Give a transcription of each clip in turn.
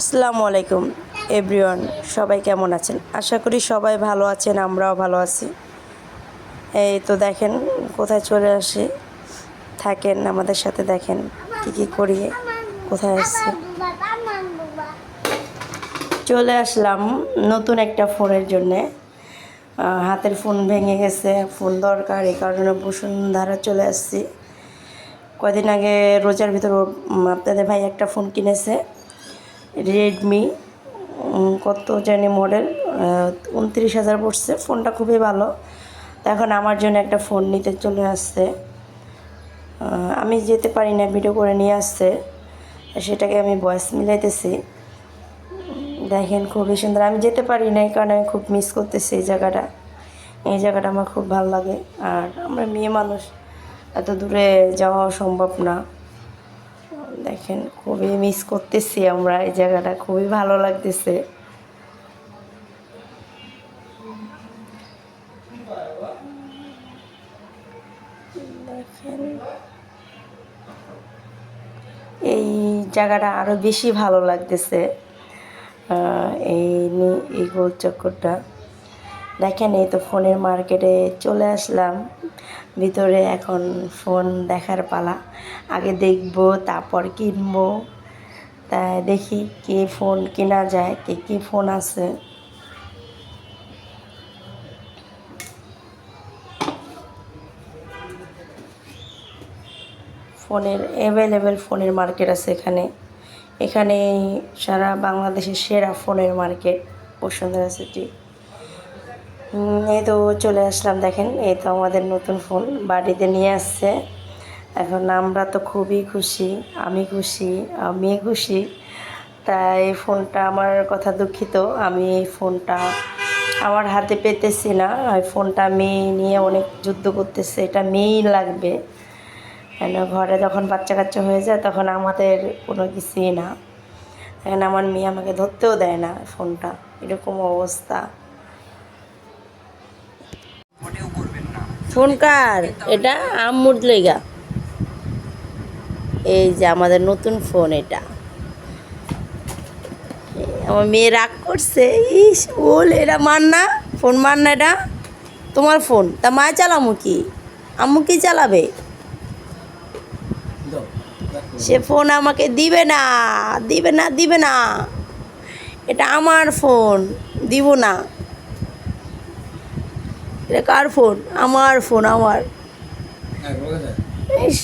আসসালামু আলাইকুম, এভরিওয়ান, সবাই কেমন আছেন? আশা করি সবাই ভালো আছেন, আমরাও ভালো আছি। এই তো দেখেন, কোথায় চলে আসি? থাকেন, আমাদের সাথে দেখেন, কী কী করি, কোথায় আসছি? চলে আসলাম নতুন একটা ফোনের জন্যে। হাতের ফোন ভেঙে গেছে, ফোন দরকার, এই কারণে বসুন্ধরা চলে আসছি। কদিন আগে রোজার ভিতর আপনাদের ভাই একটা ফোন কিনেছে। রেডমি কত জানি মডেল উনত্রিশ হাজার পড়ছে। ফোনটা খুবই ভালো। এখন আমার জন্য একটা ফোন নিতে চলে আসছে। আমি যেতে পারি না ভিডিও করে নিয়ে আসছে। সেটাকে আমি ভয়েস মিলাইতেছি। দেখেন, খুবই সুন্দর। আমি যেতে পারি না কারণে আমি খুব মিস করতেছি এই জায়গাটা। এই জায়গাটা আমার খুব ভালো লাগে। আর আমরা মেয়ে মানুষ, এত দূরে যাওয়া সম্ভব না। দেখেন, খুবই মিস করতেছি আমরা এই জায়গাটা, খুবই ভালো লাগতেছে। দেখেন, এই জায়গাটা আরও বেশি ভালো লাগতেছে এই এই গোল চক্করটা দেখেন এই তো ফোনের মার্কেটে চলে আসলাম। ভিতরে এখন ফোন দেখার পালা। আগে দেখব, তারপর কিনব। তাই দেখি কি ফোন কেনা যায়, কে কি ফোন আছে। ফোনের অ্যাভেলেবেল ফোনের মার্কেট আছে এখানে। এখানে সারা বাংলাদেশের সেরা ফোনের মার্কেট, বসুন্ধরা সিটি। এই তো চলে আসলাম, দেখেন, এই তো আমাদের নতুন ফোন বাড়িতে নিয়ে আসছে। এখন আমরা তো খুবই খুশি, আমি খুশি আমি খুশি। তাই ফোনটা আমার কথা দুঃখিত, আমি এই ফোনটা আমার হাতে পেতেছি না। এই ফোনটা মেয়ে নিয়ে অনেক যুদ্ধ করতেছে, এটা মেয়েই লাগবে। কেন, ঘরে যখন বাচ্চা কাচ্চা হয়ে যায়, তখন আমাদের কোনো কিছুই না। এখন আমার মেয়ে আমাকে ধরতেও দেয় না ফোনটা এরকম অবস্থা। ফোন কার? এটা আম্মুর লেগা। এই যে আমাদের নতুন ফোন এটা। আমার মেয়ে রাগ করছে, ইস, ওল, এটা মান না, ফোন মান না এটা। তোমার ফোন, তা মা চালামু কি? আম্মু কি চালাবে? সে ফোন আমাকে দিবে না দিবে না দিবে না। এটা আমার ফোন, দিব না। এটা কার ফোন? আমার ফোন আমার। ইস।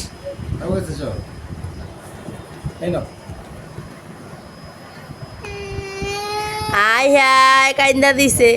হাই হাই কাইন্দা দিছে।